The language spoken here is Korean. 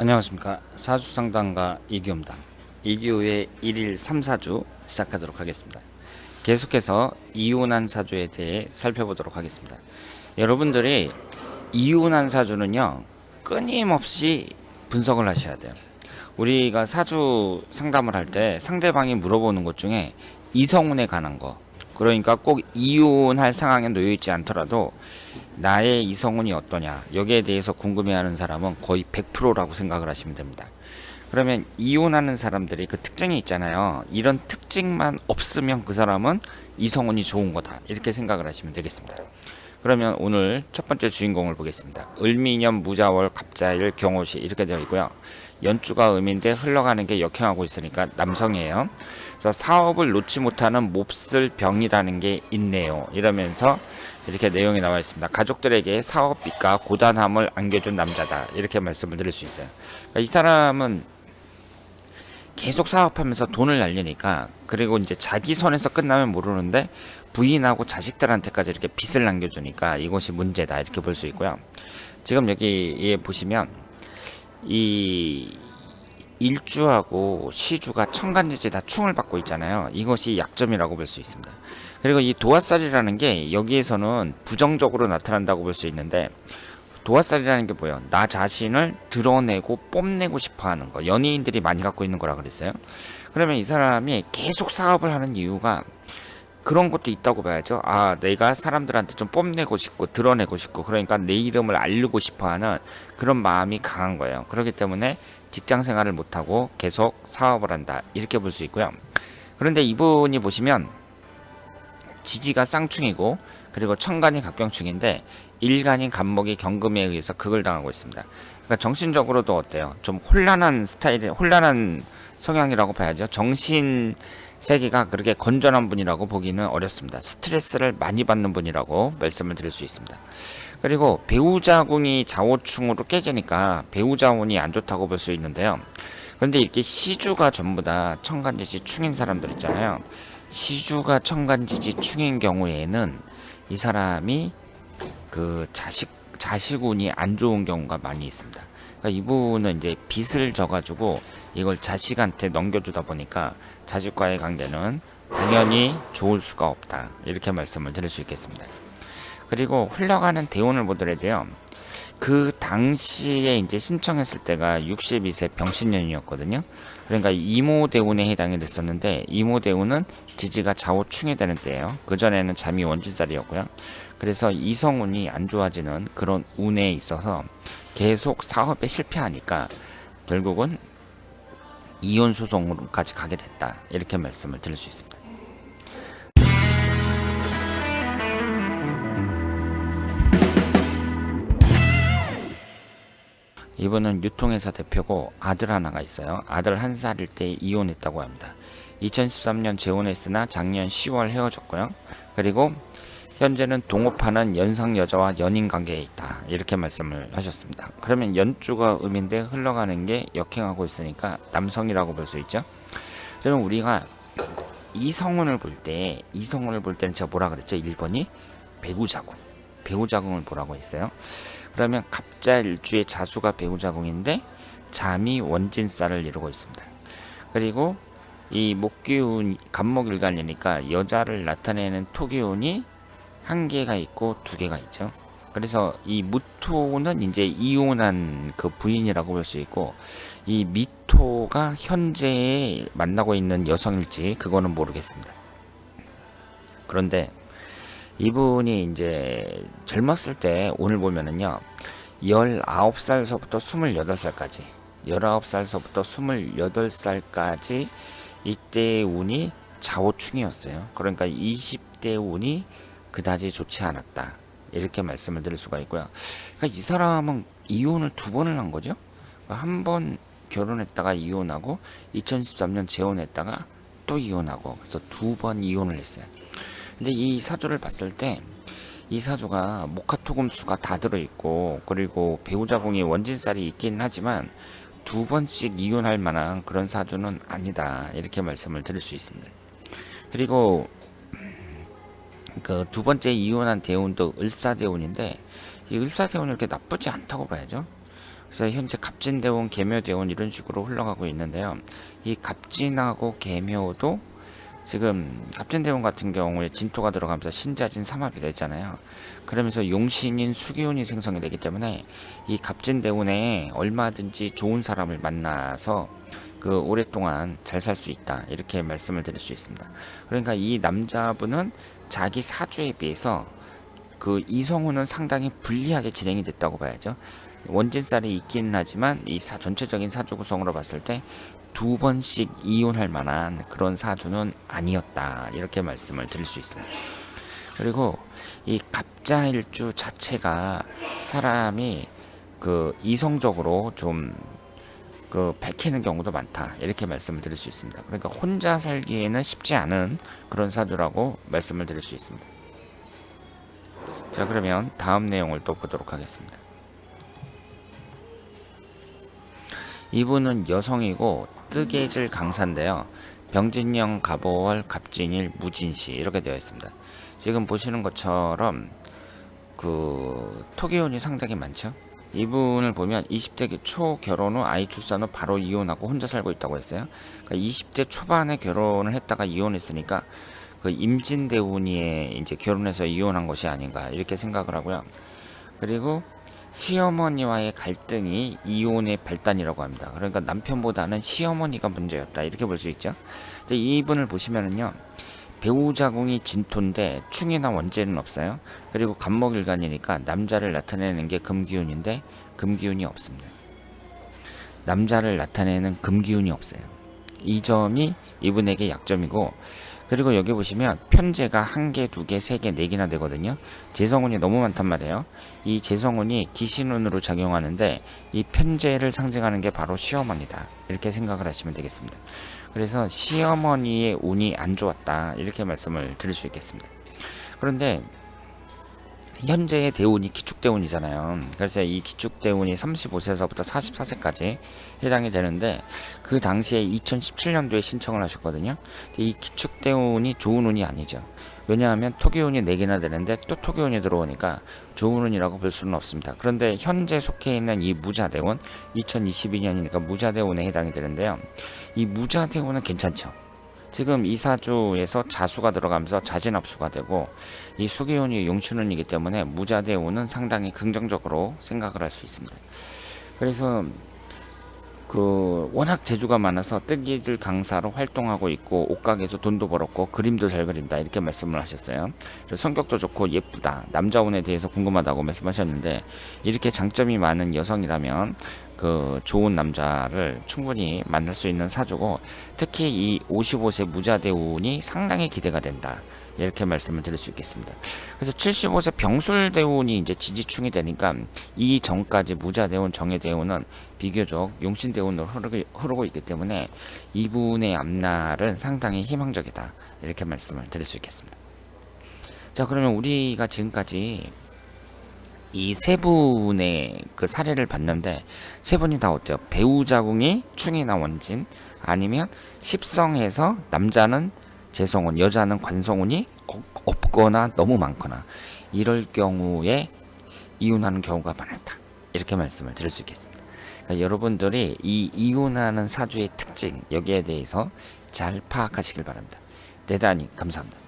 안녕하십니까. 사주상담가 이기호입니다. 이기호의 1일 3사주 시작하도록 하겠습니다. 계속해서 이혼한 사주에 대해 살펴보도록 하겠습니다. 여러분들이 이혼한 사주는요 끊임없이 분석을 하셔야 돼요. 우리가 사주 상담을 할 때 상대방이 물어보는 것 중에 이성운에 관한 거 그러니까 꼭 이혼할 상황에 놓여 있지 않더라도 나의 이성운이 어떠냐 여기에 대해서 궁금해하는 사람은 거의 100%라고 생각을 하시면 됩니다. 그러면 이혼하는 사람들이 그 특징이 있잖아요. 이런 특징만 없으면 그 사람은 이성운이 좋은 거다 이렇게 생각을 하시면 되겠습니다. 그러면 오늘 첫 번째 주인공을 보겠습니다. 을미년 무자월 갑자일 경호시 이렇게 되어 있고요. 연주가 음인데 흘러가는 게 역행하고 있으니까 남성이에요. 그래서 사업을 놓지 못하는 몹쓸 병이라는 게 있네요. 이러면서 이렇게 내용이 나와 있습니다. 가족들에게 사업비가 고단함을 안겨준 남자다. 이렇게 말씀을 드릴 수 있어요. 그러니까 이 사람은 계속 사업하면서 돈을 날리니까 그리고 이제 자기 선에서 끝나면 모르는데 부인하고 자식들한테까지 이렇게 빚을 남겨주니까 이것이 문제다 이렇게 볼 수 있고요. 지금 여기에 보시면 이 일주하고 시주가 천간지지 다 충을 받고 있잖아요. 이것이 약점이라고 볼 수 있습니다. 그리고 이 도화살이라는 게 여기에서는 부정적으로 나타난다고 볼 수 있는데 도화살이라는 게 뭐예요? 나 자신을 드러내고 뽐내고 싶어 하는 거. 연예인들이 많이 갖고 있는 거라 그랬어요. 그러면 이 사람이 계속 사업을 하는 이유가 그런 것도 있다고 봐야죠. 아, 내가 사람들한테 좀 뽐내고 싶고 드러내고 싶고 그러니까 내 이름을 알리고 싶어 하는 그런 마음이 강한 거예요. 그렇기 때문에 직장 생활을 못 하고 계속 사업을 한다. 이렇게 볼 수 있고요. 그런데 이분이 보시면 지지가 쌍충이고 그리고 천간이 각경충인데 일간인 간목이 경금에 의해서 극을 당하고 있습니다. 그러니까 정신적으로도 어때요? 좀 혼란한 스타일의 혼란한 성향이라고 봐야죠. 정신 세계가 그렇게 건전한 분이라고 보기는 어렵습니다. 스트레스를 많이 받는 분이라고 말씀을 드릴 수 있습니다. 그리고 배우자궁이 좌우충으로 깨지니까 배우자운이 안 좋다고 볼 수 있는데요. 그런데 이렇게 시주가 전부 다 천간지지 충인 사람들 있잖아요. 시주가 천간지지 충인 경우에는 이 사람이 그 자식 자식운이 안 좋은 경우가 많이 있습니다. 그러니까 이분은 이제 빚을 져가지고 이걸 자식한테 넘겨주다 보니까 자식과의 관계는 당연히 좋을 수가 없다 이렇게 말씀을 드릴 수 있겠습니다. 그리고 흘러가는 대운을 보더라도요. 그 당시에 이제 신청했을 때가 62세 병신년이었거든요. 그러니까 이모 대운에 해당이 됐었는데 이모 대운은 지지가 좌우충이 되는 때예요. 그 전에는 잠이 원진살이었고요. 그래서 이성운이 안 좋아지는 그런 운에 있어서 계속 사업에 실패하니까 결국은 이혼 소송으로까지 가게 됐다. 이렇게 말씀을 드릴 수 있습니다. 이분은 유통회사 대표고 아들 하나가 있어요. 아들 한 살일 때 이혼했다고 합니다. 2013년 재혼했으나 작년 10월 헤어졌고요. 그리고 현재는 동업하는 연상 여자와 연인 관계에 있다. 이렇게 말씀을 하셨습니다. 그러면 연주가 음인데 흘러가는 게 역행하고 있으니까 남성이라고 볼 수 있죠. 그러면 우리가 이성운을 볼 때, 이성운을 볼 때는 제가 뭐라 그랬죠? 1번이 배우자궁. 배우자궁을 보라고 했어요. 그러면 갑자 일주의 자수가 배우자궁인데 잠이 원진살을 이루고 있습니다. 그리고 이 목기운 간목일간이니까 여자를 나타내는 토기운이 한 개가 있고 두 개가 있죠. 그래서 이 무토는 이제 이혼한 그 부인이라고 볼 수 있고 이 미토가 현재 만나고 있는 여성일지 그거는 모르겠습니다. 그런데 이분이 이제 젊었을 때 오늘 보면은요. 19살서부터 28살까지 19살서부터 28살까지 이때의 운이 좌우충이었어요. 그러니까 20대 운이 그다지 좋지 않았다. 이렇게 말씀을 드릴 수가 있고요. 그러니까 이 사람은 이혼을 두 번을 한 거죠. 한번 결혼했다가 이혼하고 2013년 재혼했다가 또 이혼하고 그래서 두 번 이혼을 했어요. 근데 이 사주를 봤을 때 이 사주가 목화토금수가 다 들어있고 그리고 배우자궁이 원진살이 있긴 하지만 두 번씩 이혼할 만한 그런 사주는 아니다 이렇게 말씀을 드릴 수 있습니다. 그리고 그 두 번째 이혼한 대운도 을사대운인데 이 을사대운이 이렇게 나쁘지 않다고 봐야죠. 그래서 현재 갑진대원, 계묘대원 이런 식으로 흘러가고 있는데요. 이 갑진하고 계묘도 지금 갑진대원 같은 경우에 진토가 들어가면서 신자진 삼합이 되잖아요. 그러면서 용신인 수기운이 생성이 되기 때문에 이 갑진대운에 얼마든지 좋은 사람을 만나서 그 오랫동안 잘 살 수 있다 이렇게 말씀을 드릴 수 있습니다. 그러니까 이 남자분은 자기 사주에 비해서 그 이성우는 상당히 불리하게 진행이 됐다고 봐야죠. 원진살이 있기는 하지만 이 사, 전체적인 사주 구성으로 봤을 때 두 번씩 이혼할 만한 그런 사주는 아니었다 이렇게 말씀을 드릴 수 있습니다. 그리고 이 갑자일주 자체가 사람이 그 이성적으로 좀 그 밝히는 경우도 많다 이렇게 말씀을 드릴 수 있습니다. 그러니까 혼자 살기에는 쉽지 않은 그런 사주라고 말씀을 드릴 수 있습니다. 자 그러면 다음 내용을 또 보도록 하겠습니다. 이분은 여성이고 뜨개질 강사인데요. 병진영, 갑오월, 갑진일, 무진시 이렇게 되어 있습니다. 지금 보시는 것처럼 그 토기운이 상당히 많죠. 이분을 보면 20대 초 결혼 후 아이 출산 후 바로 이혼하고 혼자 살고 있다고 했어요. 그러니까 20대 초반에 결혼을 했다가 이혼했으니까 그 임진대운이 이제 결혼해서 이혼한 것이 아닌가 이렇게 생각을 하고요. 그리고 시어머니와의 갈등이 이혼의 발단이라고 합니다. 그러니까 남편보다는 시어머니가 문제였다 이렇게 볼 수 있죠. 근데 이분을 보시면은요. 배우 자궁이 진토인데 충이나 원죄는 없어요. 그리고 간목일간이니까 남자를 나타내는 게 금기운인데 금기운이 없습니다. 남자를 나타내는 금기운이 없어요. 이 점이 이분에게 약점이고 그리고 여기 보시면 편제가 한 개, 두 개, 세 개, 네 개나 되거든요. 재성운이 너무 많단 말이에요. 이 재성운이 기신운으로 작용하는데 이 편제를 상징하는 게 바로 시어머니다. 이렇게 생각을 하시면 되겠습니다. 그래서 시어머니의 운이 안 좋았다. 이렇게 말씀을 드릴 수 있겠습니다. 그런데 현재의 대운이 기축대운이잖아요. 그래서 이 기축대운이 35세에서부터 44세까지 해당이 되는데 그 당시에 2017년도에 신청을 하셨거든요. 이 기축대운이 좋은 운이 아니죠. 왜냐하면 토기운이 4개나 되는데 또 토기운이 들어오니까 좋은 운이라고 볼 수는 없습니다. 그런데 현재 속해 있는 이 무자대운 2022년이니까 무자대운에 해당이 되는데요. 이 무자대운은 괜찮죠. 지금 이사주에서 자수가 들어가면서 자진합수가 되고 이 수기운이 용춘운이기 때문에 무자대운은 상당히 긍정적으로 생각을 할 수 있습니다. 그래서 그 워낙 재주가 많아서 뜨개질 강사로 활동하고 있고 옷가게에서 돈도 벌었고 그림도 잘 그린다 이렇게 말씀을 하셨어요. 성격도 좋고 예쁘다 남자운에 대해서 궁금하다고 말씀하셨는데 이렇게 장점이 많은 여성이라면 그 좋은 남자를 충분히 만날 수 있는 사주고 특히 이 55세 무자대운이 상당히 기대가 된다. 이렇게 말씀을 드릴 수 있겠습니다. 그래서 75세 병술대운이 이제 지지충이 되니까 이 전까지 무자대운, 정예대운은 비교적 용신대운으로 흐르고, 흐르고 있기 때문에 이분의 앞날은 상당히 희망적이다. 이렇게 말씀을 드릴 수 있겠습니다. 자, 그러면 우리가 지금까지 이 세 분의 그 사례를 봤는데 세 분이 다 어때요? 배우자궁이 충이나 원진 아니면 십성에서 남자는 재성운, 여자는 관성운이 없거나 너무 많거나 이럴 경우에 이혼하는 경우가 많았다. 이렇게 말씀을 드릴 수 있겠습니다. 그러니까 여러분들이 이 이혼하는 사주의 특징 여기에 대해서 잘 파악하시길 바랍니다. 대단히 감사합니다.